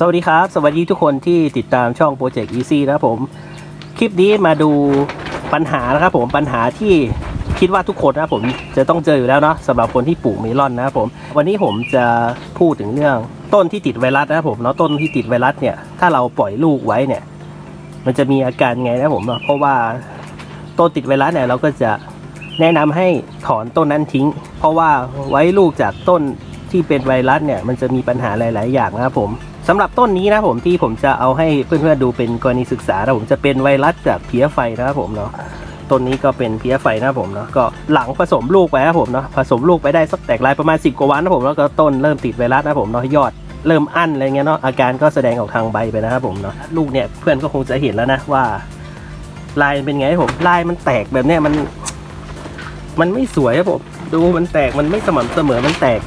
สวัสดีครับ สวัสดีทุกคนที่ติดตามช่อง Project Easy นะครับผม คลิปนี้มาดูปัญหานะครับผมปัญหาที่คิดว่าทุกคนนะครับผมจะต้องเจออยู่แล้วเนาะสำหรับคนที่ปลูกเมลอนนะครับผม วันนี้ผมจะพูดถึงเรื่องต้นที่ติดไวรัสนะครับผมเนาะต้นที่ติดไวรัสเนี่ยถ้าเราปล่อยลูกไว้เนี่ย มันจะมีอาการไงนะครับผมเนาะเพราะว่าต้นติดไวรัสเนี่ยเราก็จะแนะนำให้ถอนต้นนั้นทิ้ง เพราะว่าไว้ลูกจากต้นที่เป็นไวรัสเนี่ยมันจะมีปัญหาหลาย ๆ อย่างนะครับผม สำหรับต้นนี้นะผมที่ผมจะเอาให้เพื่อนๆดูเป็นกรณีศึกษานะผมจะเป็นไวรัสจากเพี้ยไฟนะครับผมเนาะต้นนี้ก็เป็นเพี้ยไฟนะผมเนาะก็หลังผสมลูกไปนะผมเนาะผสมลูกไปได้สักแตกลายประมาณ 10 กว่าวันนะผมแล้วก็ต้นเริ่มติดไวรัสนะผมเนาะยอดเริ่มอั้นอะไรเงี้ยเนาะอาการก็แสดงออกทางใบไปนะครับผมเนาะลูกเนี่ยเพื่อนก็คงจะเห็นแล้วนะว่า ลายเป็นไงผมลายมันแตกแบบเนี้ยมัน มันไม่สวยครับผมดูมันแตกมันไม่สม่ำเสมอมันแตก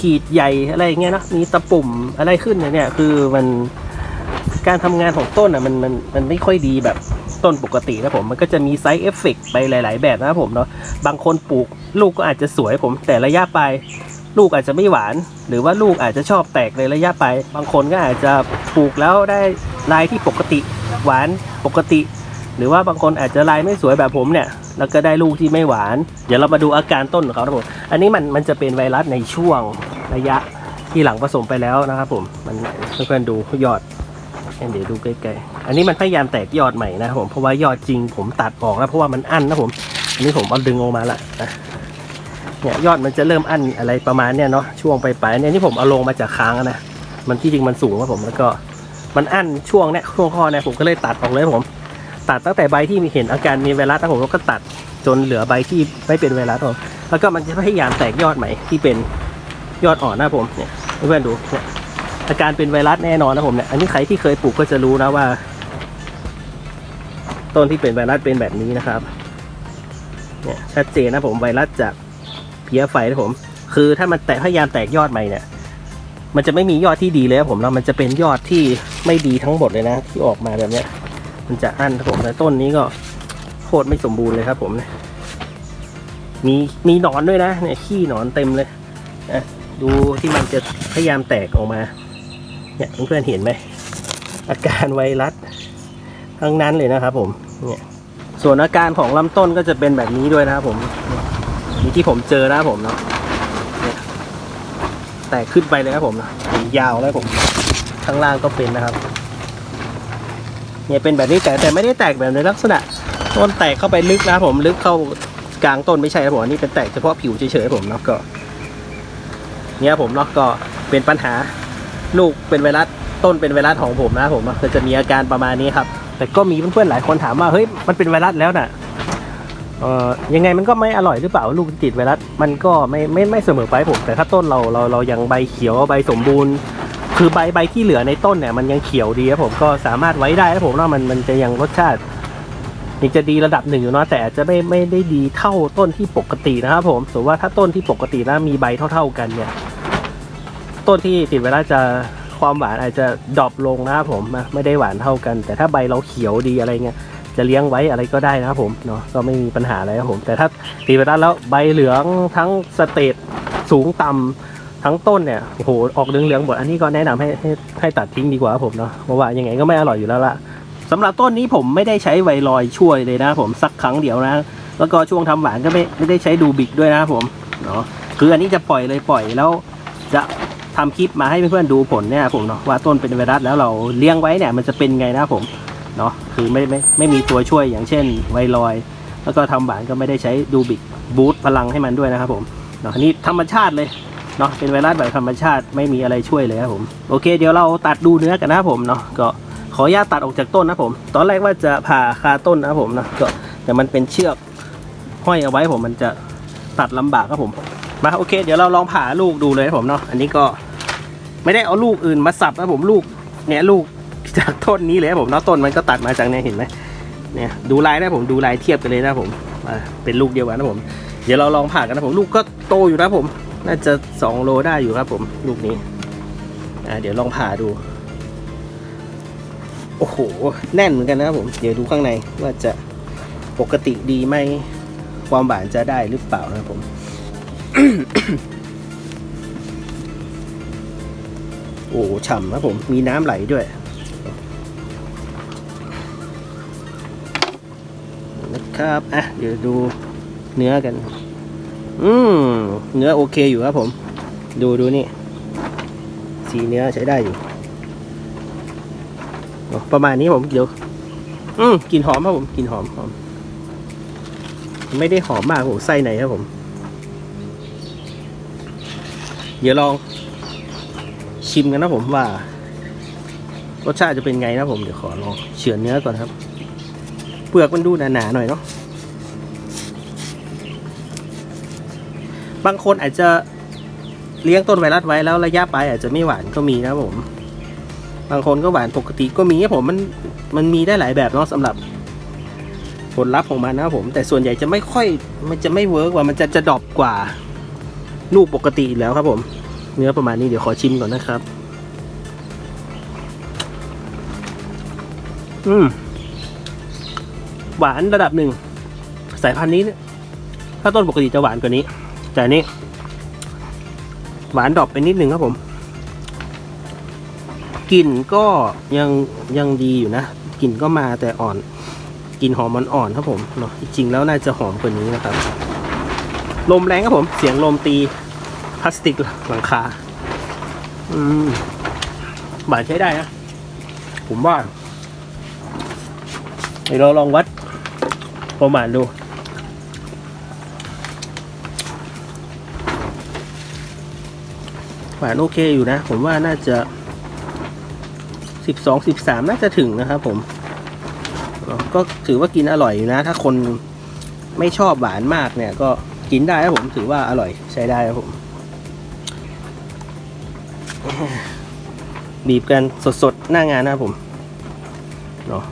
ขีดใหญ่อะไรเงี้ยนะมีตะปุ่มอะไรขึ้นเนี่ยคือมันการทำงานของต้นอะมันมันมันไม่ค่อยดีแบบต้นปกตินะผมมันก็จะมีไซ d ์เอฟเฟกไปหลาย ๆ แบบนะผมเนาะบางคนปลูกลูกก็อาจจะสวยผม แต่ระยะปลายลูกอาจจะไม่หวาน หรือว่าลูกอาจจะชอบแตกในระยะปลายบางคนก็อาจจะปลูกแล้วได้ลายที่ปกติหวานปกติ หรือว่าบางคนอาจจะลายไม่สวยแบบผมเนี่ย แล้วก็ได้ลูกที่ไม่หวาน เดี๋ยวเรามาดูอาการต้นของเขาครับผมอันนี้มันมันจะเป็นไวรัสในช่วงระยะที่หลังผสมไปแล้วนะครับผมมันเพื่อนๆดูยอดเดี๋ยวดูใกล้ๆอันนี้มันพยายามแตกยอดใหม่นะครับผมเพราะว่ายอดจริงผมตัดออกแล้วเพราะว่ามันอั้นนะผมอันนี้ผมเอาดึงออกมาละนะเนี่ยยอดมันจะเริ่มอั้นอะไรประมาณเนี่ยเนาะช่วงปลายๆเนี่ยนี่ผมเอาลงมาจากค้างนะมันที่จริงมันสูงครับผมแล้วก็มันอั้นช่วงเนี่ยช่วงข้อเนี่ยผมก็เลยตัดออกเลยผม ตัดตั้งแต่ใบที่มีเห็นอาการมีไวรัสนะผมแล้วก็ตัดจนเหลือใบที่ไม่เป็นไวรัสผมแล้วก็มันจะพยายามแตกยอดใหม่ที่เป็นยอดอ่อนนะผมเนี่ยเพื่อนดูเนี่ยอาการเป็นไวรัสแน่นอนนะผมเนี่ยอันนี้ใครที่เคยปลูกก็จะรู้นะว่า ต้นที่เป็นไวรัสเป็นแบบนี้นะครับเนี่ยชัดเจนนะผมไวรัสจากเพี้ยไฟนะผม คือถ้ามันแตกพยายามแตกยอดใหม่เนี่ยมันจะไม่มียอดที่ดีเลยนะผมแล้วมันจะเป็นยอดที่ไม่ดีทั้งหมดเลยนะ ที่ออกมาแบบเนี้ย มันจะอั้นครับผมแต่ต้นนี้ก็โคตรไม่สมบูรณ์เลยครับผมเนี่ยมีมีหนอนด้วยนะเนี่ยขี้หนอนเต็มเลยนะดูที่มันจะพยายามแตกออกมา เนี่ยเพื่อนๆเห็นไหมอาการไวรัสทั้งนั้นเลยนะครับผมเนี่ยส่วนอาการของลำต้นก็จะเป็นแบบนี้ด้วยนะครับผมนี่ที่ผมเจอนะครับผมเนาะแตกขึ้นไปเลยครับผมนะยาวแล้วผม ข้างล่างก็เป็นนะครับ เนี่ยเป็นแบบนี้แต่แต่ไม่ได้แตกแบบในลักษณะ ต้นแตกเข้าไปลึกนะครับผมลึกเข้ากลางต้นไม่ใช่ครับผมอันนี่เป็นแตกเฉพาะผิวเฉยๆผมเนาะก็ เนี่ยผมเนาะก็เป็นปัญหาลูกเป็นไวรัสต้นเป็นไวรัสของผมนะผมก็จะมีอาการประมาณนี้ครับ แต่ก็มีเพื่อนๆหลายคนถามว่าเฮ้ยมันเป็นไวรัสแล้วน่ะเอ่อยังไงมันก็ไม่อร่อยหรือเปล่าลูกติดไวรัสมันก็ไม่ไม่ไม่เสมอไปผม แต่ถ้าต้นเราเราเรายังใบเขียวใบสมบูรณ์ คือใบใบที่เหลือในต้นเนี่ยมันยังเขียวดีครับผมก็สามารถไว้ได้ครับผมเนาะมันมันจะยังรสชาติยังจะดีระดับหนึ่งอยู่เนาะแต่อาจจะไม่ไม่ได้ดีเท่าต้นที่ปกตินะครับผมสมมติว่าถ้าต้นที่ปกติแล้วมีใบเท่า ๆกันเนี่ย ต้นที่ติดไวรัสจะความหวานอาจจะดรอปลงนะครับผมไม่ได้หวานเท่ากัน แต่ถ้าใบเราเขียวดีอะไรเงี้ยจะเลี้ยงไว้อะไรก็ได้นะครับผมเนาะก็ไม่มีปัญหาอะไรครับผม แต่ถ้าติดไวรัสแล้วใบเหลืองทั้งสเตตสูงต่ำ ทั้งต้นเนี่ยโอ้โหออกเหลืองๆหมดอันนี้ก็แนะนำให้ให้ให้ตัดทิ้งดีกว่าผมเนาะเพราะว่ายังไงก็ไม่อร่อยอยู่แล้วล่ะสำหรับต้นนี้ผมไม่ได้ใช้ไวรอยช่วยเลยนะ ผมสักครั้งเดียวนะ แล้วก็ช่วงทำหวานก็ไม่ไม่ได้ใช้ดูบิกด้วยนะผมเนาะคืออันนี้จะปล่อยเลยปล่อยแล้ว จะทำคลิปมาให้เพื่อนๆดูผลเนี่ยผมเนาะว่าต้นเป็นไวรัสแล้วเราเลี้ยงไว้เนี่ยมันจะเป็นไงนะผมเนาะคือไม่ไม่ไม่มีตัวช่วยอย่างเช่นไวรอย แล้วก็ทำหวานก็ไม่ได้ใช้ดูบิกบูตพลังให้มันด้วยนะครับผมเนาะอันนี้ธรรมชาติเลย เนาะเป็นไวรัสแบบธรรมชาติไม่มีอะไรช่วยเลยครับผมโอเค เดี๋ยวเราตัดดูเนื้อกันนะครับผมเนาะก็ขออนุญาตตัดออกจากต้นนะผม ตอนแรกว่าจะผ่าคาต้นนะผมนะก็แต่มันเป็นเชือกห้อยเอาไว้ผมมันจะตัดลำบากครับผมมาโอเค เดี๋ยวเราลองผ่าลูกดูเลยครับผมเนาะอันนี้ก็ไม่ได้เอาลูกอื่นมาสับนะผมลูกเนี่ยลูกจากต้นนี้เลยครับผมเนาะต้นมันก็ตัดมาจากเนี่ยเห็นไหมเนี่ยดูลายได้ผมดูลายเทียบกันเลยนะผมเป็นลูกเดียวกันนะผม เดี๋ยวเราลองผ่ากันนะผมลูกก็โตอยู่นะผม น่าจะสองโลได้อยู่ครับผม ลูกนี้ อ่าเดี๋ยวลองผ่าดู โอ้โห แน่นเหมือนกันนะครับผม เดี๋ยวดูข้างในว่าจะปกติดีไหมความหวานจะได้หรือเปล่านะครับผมโโอ้ฉ่ำครับผม มีน้ำไหลด้วยนะครับ อะ เดี๋ยวดูเนื้อกัน อืมเนื้อโอเคอยู่ครับผม ดูดูนี่ สีเนื้อใช้ได้อยู่ ประมาณนี้ผมเดี๋ยว อืมกลิ่นหอมครับผมกลิ่นหอมหอม ไม่ได้หอมมากผมไส้ในครับผม เดี๋ยวลอง ชิมกันนะผมว่ารสชาติจะเป็นไงนะผมเดี๋ยวขอลองเฉือนเนื้อก่อนครับ เปลือกมันดูหนาๆหน่อยเนาะ บางคนอาจจะเลี้ยงต้นไวรัสไว้แล้วระยะไปอาจจะไม่หวานก็มีนะผม บางคนก็หวานปกติก็มีครับผมมันมันมีได้หลายแบบเนาะสำหรับผลลัพธ์ของมันนะครับผมแต่ส่วนใหญ่จะไม่ค่อยมันจะไม่เวิร์กว่ามันจะจะดรอปกว่าลูกปกติแล้วครับผม เนื้อประมาณนี้เดี๋ยวขอชิมก่อนนะครับ อืมหวานระดับหนึ่ง สายพันธุ์นี้ ถ้าต้นปกติจะหวานกว่านี้ แต่นี้ หวานดรอปไปนิดนึงครับผมกลิ่นก็ยังยังดีอยู่นะกลิ่นก็มาแต่อ่อนกลิ่นหอมมันอ่อนครับผมเนาะจริงๆแล้วน่าจะหอมกว่านี้นะครับ ลมแรงครับผม เสียงลมตีพลาสติกหลังคา อืมหวานใช้ได้นะ ผมว่าเดี๋ยวเราลองวัดประมาณดู หวานโอเคอยู่นะ ผมว่าน่าจะสิบสองสิบสามน่าจะถึงนะครับผม ก็ถือว่ากินอร่อยอยู่นะ ถ้าคนไม่ชอบหวานมากเนี่ย ก็กินได้ครับผมถือว่าอร่อยใช้ได้ครับผมบีบกันสดๆ หน้างานนะครับผมเนาะ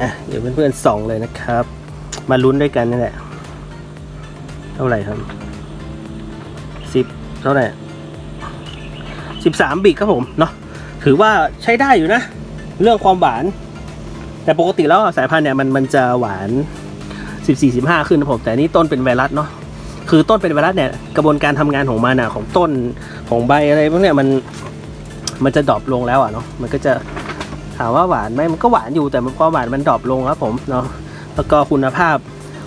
อะเดี๋ยวเพื่อนๆส่องเลยนะครับ มาลุ้นด้วยกันนี่แหละ ท่าไหร่ครับสิบเท่าไหร่สิบสามบิกครับผมเนาะถือว่าใช้ได้อยู่นะ เรื่องความหวาน แต่ปกติแล้วสายพันธุ์เนี่ยมันมันจะหวานสิบสี่สิบห้าขึ้นนะผมแต่นี่ต้นเป็นไวรัสเนาะคือต้นเป็นไวรัสเนี่ยกระบวนการทำงานของมันอะของต้นของใบอะไรพวกเนี้ยมันมันจะดรอปลงแล้วอะเนาะมันก็จะถามว่าหวานไหมมันก็หวานอยู่แต่มันความหวานมันดรอปลงครับผมเนาะแล้วก็คุณภาพ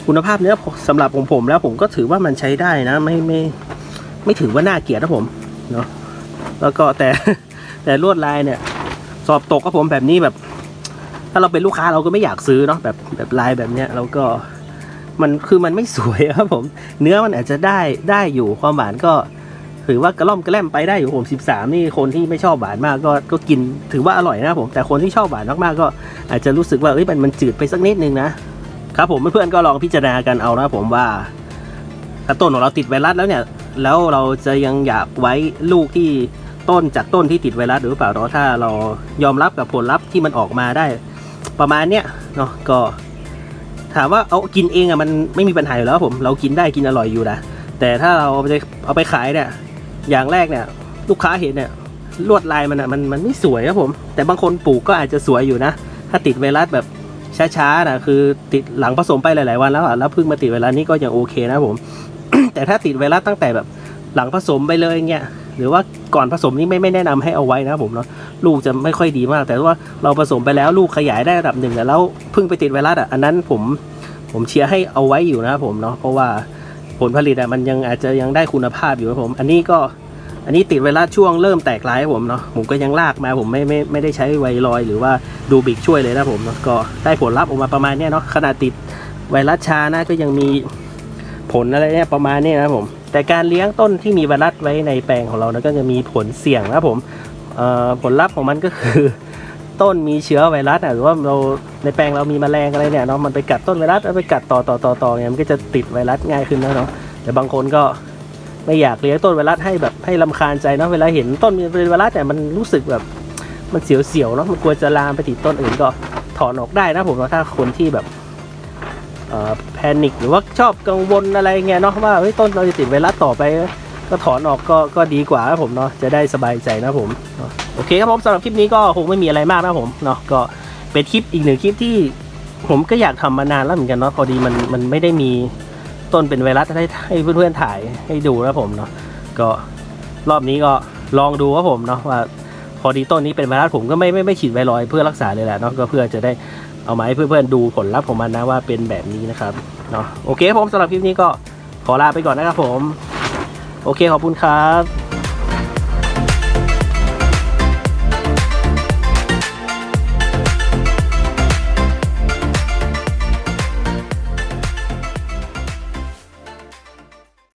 คุณภาพเนื้อสำหรับของผมแล้วผมก็ถือว่ามันใช้ได้นะไม่ไม่ไม่ถือว่าน่าเกลียดนะผมเนาะแล้วก็แต่แต่ลวดลายเนี่ย สอบตกครับผมแบบนี้แบบ ถ้าเราเป็นลูกค้าเราก็ไม่อยากซื้อเนาะแบบแบบลายแบบเนี้ยแล้วก็มันคือมันไม่สวยครับผม เนื้อมันอาจจะได้ได้อยู่ความหวานก็ถือว่ากระล่อมกระแล่มไปได้อยู่ผม13 นี่คนที่ไม่ชอบหวานมากก็ก็กินถือว่าอร่อยนะผมแต่คนที่ชอบหวานมากๆก็อาจจะรู้สึกว่าเอ้ยมันมันจืดไปสักนิดนึงนะ ครับผมเพื่อนๆก็ลองพิจารณากันเอานะผมว่าถ้าต้นของเราติดไวรัสแล้วเนี่ย แล้วเราจะยังอยากไว้ลูกที่ต้นจากต้นที่ติดไวรัสหรือเปล่าเนาะถ้าเรายอมรับกับผลลัพธ์ที่มันออกมาได้ ประมาณเนี้ยเนาะก็ ถามว่าเอากินเองอะมันไม่มีปัญหาอยู่แล้วผมเรากินได้กินอร่อยอยู่นะแต่ถ้าเราเอาไปเอาไปขายเนี่ย อย่างแรกเนี่ย ลูกค้าเห็นเนี่ยลวดลายมันอะมันมันไม่สวยครับผม แต่บางคนปลูกก็อาจจะสวยอยู่นะ ถ้าติดไวรัสแบบ ช้าๆนะคือติดหลังผสมไปหลาย ๆ วันแล้วอะแล้วเพิ่งมาติดไวรัสนี่ก็ยังโอเคนะผม แต่ถ้าติดไวรัสตั้งแต่แบบหลังผสมไปเลยเงี้ยหรือว่าก่อนผสมนี่ไม่ไม่แนะนำให้เอาไว้นะผมเนาะลูกจะไม่ค่อยดีมาก แต่ว่าเราผสมไปแล้วลูกขยายได้ระดับหนึ่งแล้วเพิ่งไปติดไวรัสอะอันนั้นผมผมเชียร์ให้เอาไว้อยู่นะผมเนาะเพราะว่าผลผลิตอะมันยังอาจจะยังได้คุณภาพอยู่ครับผม อันนี้ก็ อันนี้ติดไวรัสช่วงเริ่มแตกลายครับผมเนาะผมก็ยังลากมาผมไม่ไม่ไม่ได้ใช้ไวรอยหรือว่าดูบิกช่วยเลยนะผมเนาะก็ได้ผลลัพธ์ออกมาประมาณเนี้ยเนาะขนาดติดไวรัสชานะก็ยังมีผลอะไรเนี่ยประมาณนี้นะผมแต่การเลี้ยงต้นที่มีไวรัสไว้ในแปลงของเรานะก็จะมีผลเสี่ยงนะผมผลลัพธ์ของมันก็คือต้นมีเชื้อไวรัสอะหรือว่าเราในแปลงเรามีแมลงอะไรเนี่ยเนาะมันไปกัดต้นไวรัสแล้วไปกัดต่อต่อต่อต่อเนี่ยมันก็จะติดไวรัสง่ายขึ้นนะเนาะแต่บางคนก็ ไม่อยากเลี้ยงต้นไวรัสให้แบบให้ลำคาญใจเนาะเวลาเห็นต้นมีไวรัสเนี่ยมันรู้สึกแบบมันเสียวๆเนาะมันกลัวจะลามไปติดต้นอื่นก็ถอนออกได้นะผมเนาะถ้าคนที่แบบแพนิคหรือว่าชอบกังวลอะไรเงี้ยเนาะว่าเฮ้ยต้นเราจะติดไวรัสต่อไป ก็ถอนออกก็ก็ดีกว่าครับผมเนาะจะได้สบายใจนะผมโอเคครับผมสำหรับคลิปนี้ก็คงไม่มีอะไรมากนะผมเนาะก็เป็นคลิปอีกหนึ่งคลิปที่ผมก็อยากทำมานานแล้วเหมือนกันเนาะพอดีมันมันไม่ได้มี ต้นเป็นไวรัสให้ให้เพื่อนๆถ่ายให้ดูนะผมเนาะก็รอบนี้ก็ลองดูว่าผมเนาะว่าพอดีต้นนี้เป็นไวรัสผมก็ไม่ไม่ไม่ฉีดไวรอยเพื่อรักษาเลยแหละเนาะก็เพื่อจะได้เอามาให้เพื่อนๆดูผลลัพธ์ของมันนะว่าเป็นแบบนี้นะครับเนาะโอเคครับผมสำหรับคลิปนี้ก็ขอลาไปก่อนนะครับผม โอเคขอบคุณครับ